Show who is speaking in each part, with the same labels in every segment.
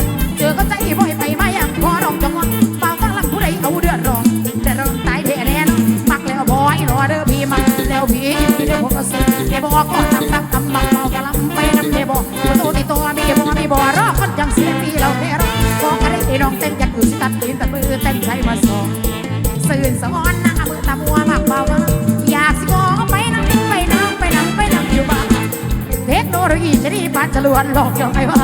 Speaker 1: องจอนเจอก็ใจบ่อยไปมาอย่างพอรองจก่อนเปล่าฟังลำผู้ใดเอาเดือดร้อนเดือดร้อนตายแท้แน่นนมักแล้วบ่อยรอเด้อพี่มักแล้วพี่เดี๋ยวผมก็ซื้อแกบอกก่อนทำทำทำมักเมากะลำไปน้ำเดบอกตัวโตติดตัวมีบ่มีบ่รอคนจังเสียพี่เราแค่รอบอกอะไรไอ้น้องเต้นยักอื่นตัดตีนตัดมือเต้นใช้มาสอนสื่นสอนหน้ามือตามัวมากเบาอยากสิบอกไปนั่งไปนั่งไปนั่งไปนั่งอยู่บ้านเทคโนโลยีจะดีปานจรวดหลอกเจ้าไอ้ว่า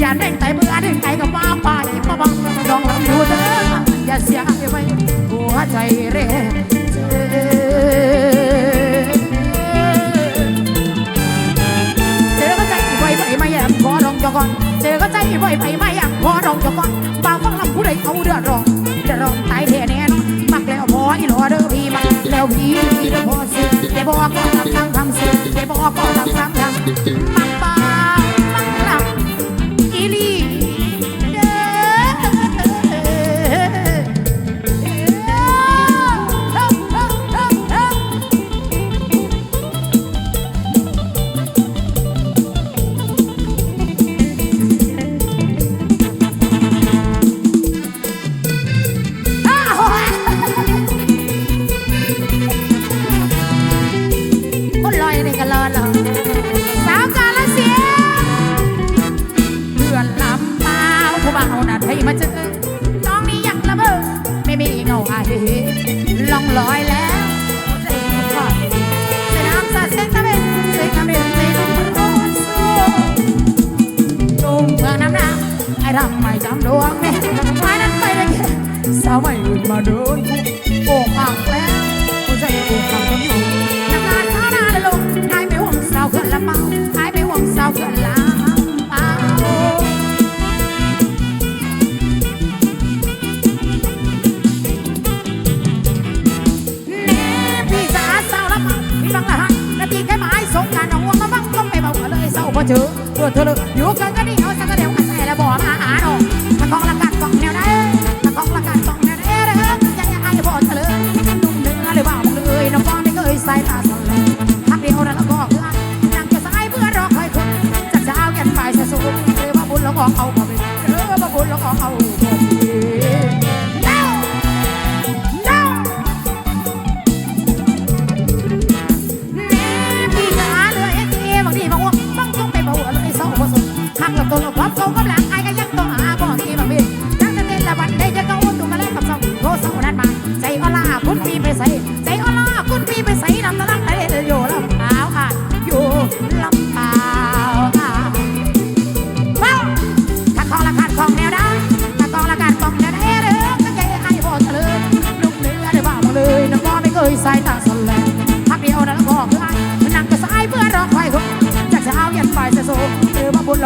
Speaker 1: อย่าเด้งไตมือดึงไก่กับมาป่ายิ้มมาบังน้องลำดูเถอะอย่าเสียไว้หัวใจเร่เจอก็ใจบ่อยไปไม่แย่พอรองจก่อนเจอก็ใจบ่อยไปไม่แย่พอรองจะก่อนบางฟังลำผู้ใดเขาเดือดร้อนเดือดร้อนตายแท้แน่นอนมักแล้วพออีหลอเด้อพี่มักแล้วพี่เด้อพอสิเดี๋ยวบอกก็ทำทำทำสิเดี๋ยวบอกก็ทำทำทำ ไม่อื่นมาเดินโอ่งอ่างแล้วหัวใจโอ่งอ่างกันอยู่น้ำลายสาวนาละลงไอ้ไม่ห่วงสาวเกินละเมาไอ้ไม่ห่วงสาวเกินละเมาแน่พี่สาสาวละมังพี่ฟังละหันาทีแค่มายสงการน้องวัวมาบังก็ไม่เบาเลยเศร้าพอเจอตัวเธอเลยอยู่กันก็ดีเอาสักเดียวกันแต่ละบ่อมาหาดอกถ้าของละกันต้องแนว สายตาสองแหลงแล้วก็เพื่อนนางจะสายเพื่อรอคอยคนจากเช้ายันบ่ายจะสูงเรือว่าบุญแล้วก็เอาผมเรือว่าบุญแล้วก็เอาผมหักกับตัวกับความเขากำลัง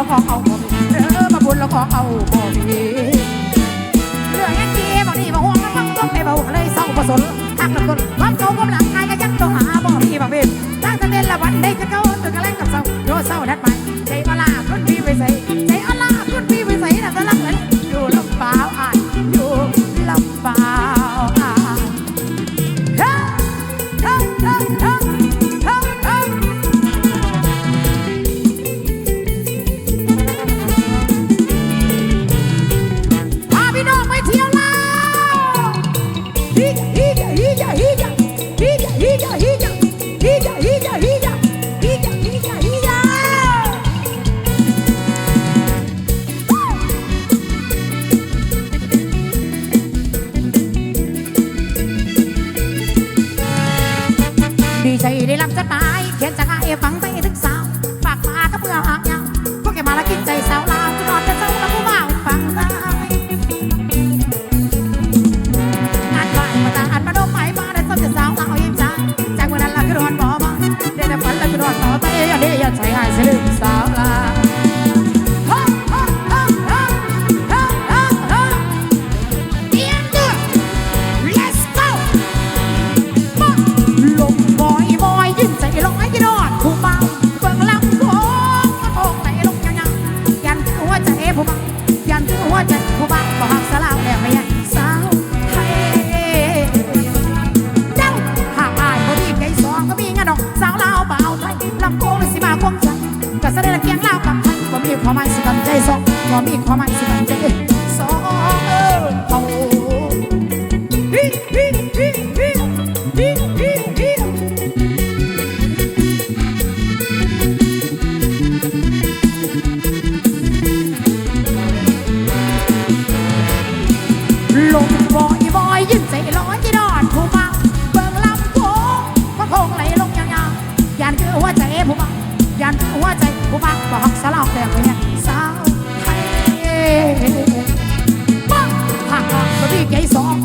Speaker 1: ขอเขาบ่มีเออมาบุญแล้วก็เขาบ่มีเรื่องยังดีบางทีบางห่วงบางบางต้องไปเบาเลยเศร้าผสมทักกับคนความเก่าความหลังไอ้ก็ยังต้องหาบ่มีบางเว้นตั้งแต่เต้นละวันได้จะเก่าตื่นกันแรงกับเศร้าโยเศร้านัด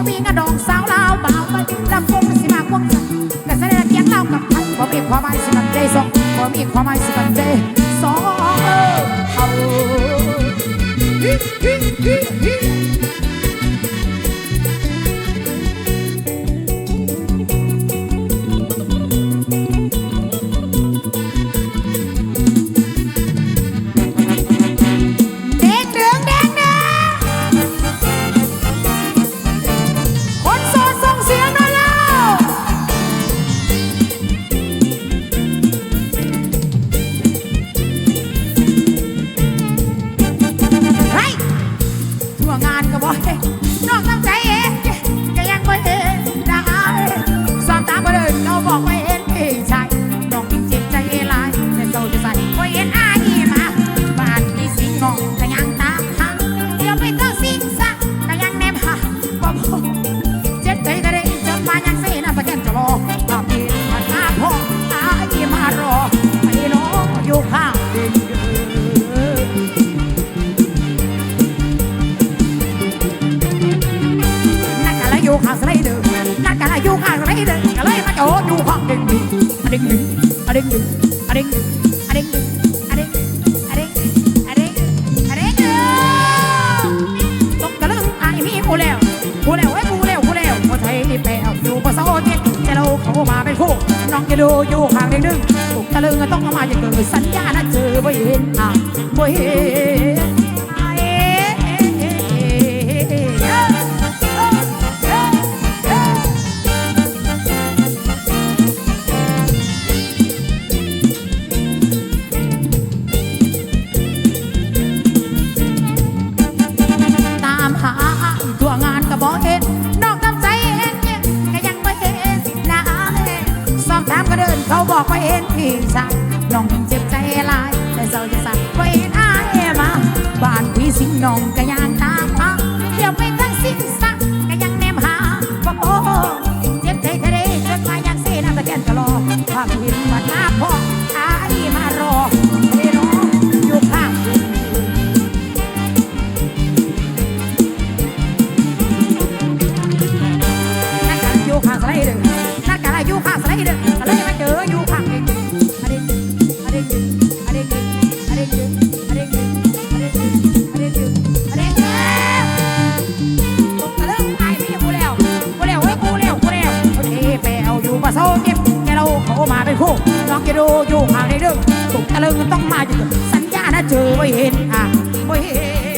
Speaker 1: มีกระดองสาวลาวบ่าวไปลำวงสิมาควงสันกระแสเกียงเล่ากับพันบ่มีความหมายสิบันเดสองบ่มีความหมายสิบันเดสองเออเอา inside. เขามาเป็นคู่ลองจะดูอยู่ห่างในเรื่องตุกตะลึงต้องมาอยู่สัญญานะเจอไว้เห็นอะไว้เห็
Speaker 2: น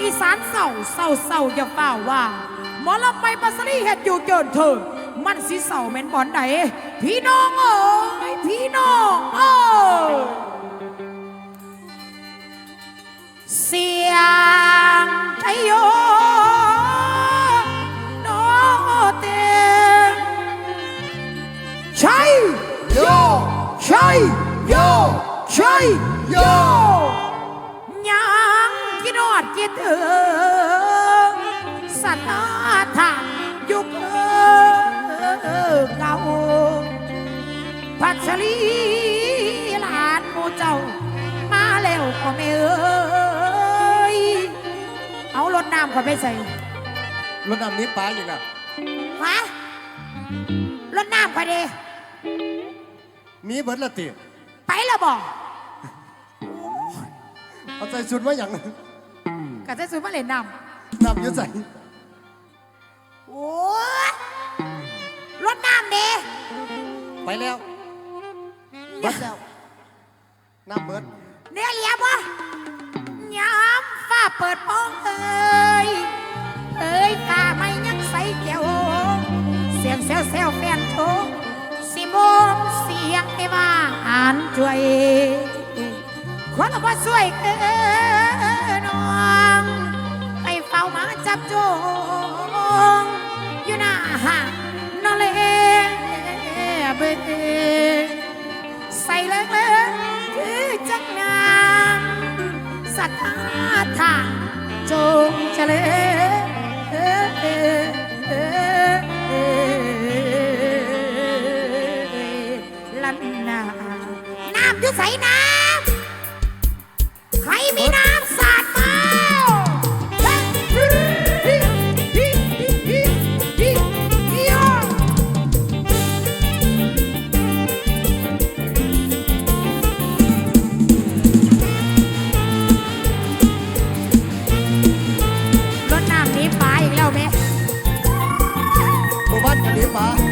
Speaker 1: อีสานเศร้าเศร้าเศร้าอย่าเฝ้าว่าหมอลำไปปัสรีเห็ดอยู่เกินเธอ มันสีเศร้าแม็นบ่อนใดพี่น้องเอ้ยพี่น้องเอ้ยเสียงไทยโยโนเตใช่
Speaker 2: โย
Speaker 1: ใช่โยใช่โย คิดถึงสนาทางยุคเก่าพัชรีหลานโมเจ้า มาแล้วก็ไม่เอ้ยเอารถน้ำก็ไม่ใส่
Speaker 2: รถน้ำนี้ป้าอย่างน่ะ
Speaker 1: ฮะรถน้ำไปดี
Speaker 2: มีเบิร์ดละตี
Speaker 1: ไปละบอก
Speaker 2: เอาใจชุดว่าอย่าง
Speaker 1: กับเจ้าสูมาเล่นน้
Speaker 2: นำอยุ่ส่ำ
Speaker 1: โอ้ยรถน้ำเด้
Speaker 2: ไปแล้วไปเดแล้วน้ำเบิด
Speaker 1: เนื้อเหลียบ่ยามฟ้าเปิดโปงเอ้ยเอ้ยตาไม่ยักใสแก้วเสียงแซวแซวๆแฟนโทงสิโมงเสียงไอ้ว่าอ่านจ่วย คนว่าสวยเอ้ย บจงอยู่หน้า
Speaker 2: หา
Speaker 1: งนเลเบเตใส่เลิกเลิกคือจังงามสัทธาทางจงเฉลยลันนาน้ำยุใส่นา levar.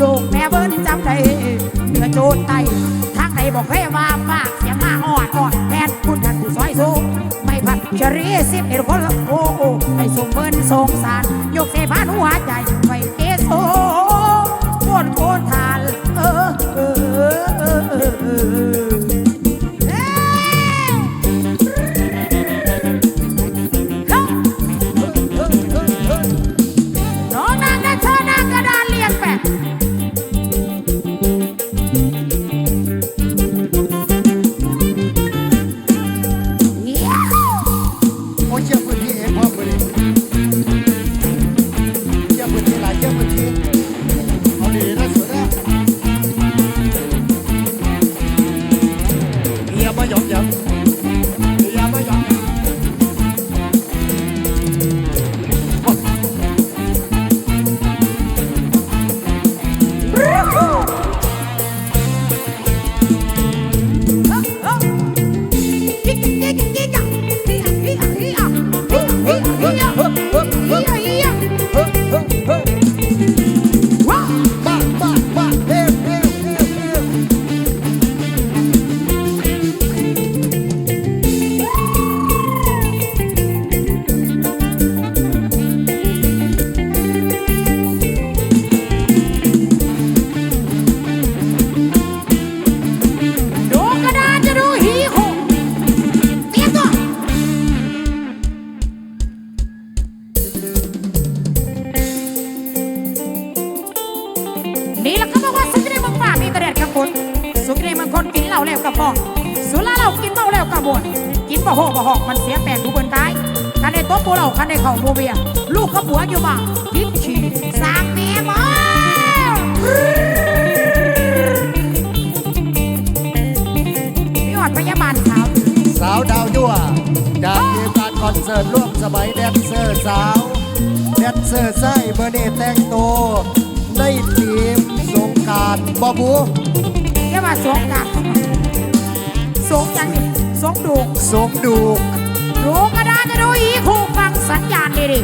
Speaker 1: ลูกแม่เบิ้นจำใจเหนือโจนไตทางไหนบอกให้ว่าปากเสียงมาอ่อนอ่อนแทนคุณท่านผู้ซอยสูงไม่พัดชรีสิบเอ็ดคนโอ้โอ้ไอ้สมเบิ้นสงสารยกเสพานหัวใจ เสี
Speaker 2: ย
Speaker 1: แปลกดูบนท้ายคันในโต๊ะปูเราคันในเข่าโบเบียลูกก็บัวอยู่บ้างพิษชี่สามแม่บอพี่อดพยาบาลสาว
Speaker 2: สาวดาวยั่วจากเกมการคอนเสิร์ตร่วมสมัยแดนเซอร์สาวแดนเซอร์ไส้เบอร์เนตแต่งตัวในทีมสงการบอบู
Speaker 1: เรียกว่าสงการสงจังนี่สงดู
Speaker 2: สงดู
Speaker 1: ถูกก็ได้จะดูอีคู่ฟังสัญญาณดี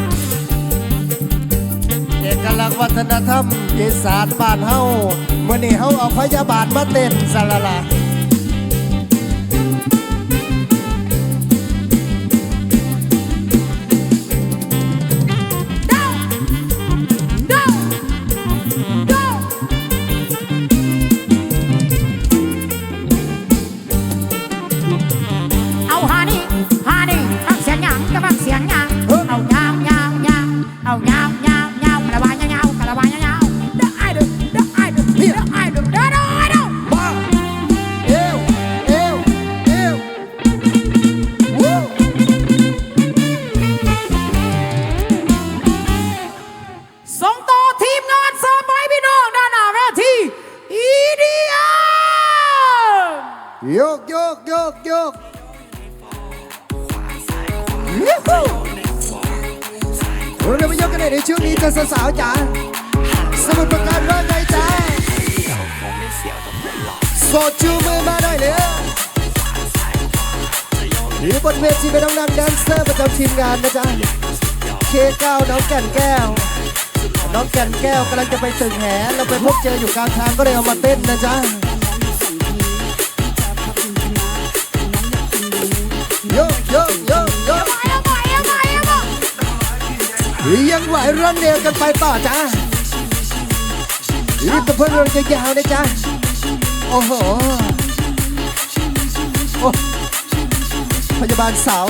Speaker 2: เอกลักษณ์วัฒนธรรมอีสานบ้านเฮาเมื่อนี้เฮาเอาพยาบาทมาเต้นสละลาึ
Speaker 1: ก
Speaker 2: แหเราไปพบเจออยู่กลางทางก็เลยเอามาเต้นนะจ๊ะโยโยโยโย
Speaker 1: ย
Speaker 2: ยังไหวรันเดียวกันไปต่อจ้ารีบตะเพิ่งลงยาวๆนะจ๊ะโอ้โหพยาบาลสาว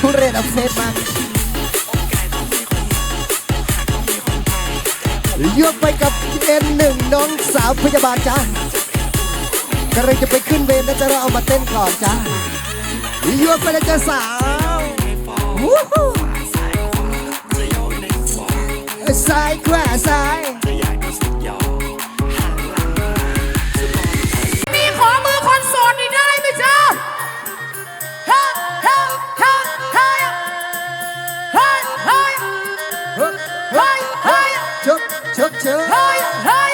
Speaker 2: ทุเรศอัพเฟสมาก ยวบไปกับเอ็นหนึ่งน้องสาวพยาบาลจ้ากำลังจะไปขึ้นเวรนะจ๊ะเราเอามาเต้นก่อนจ้ายวบไป
Speaker 1: นะจ๊ะสาวสายขวาซ้าย cha cha. Hey, hey.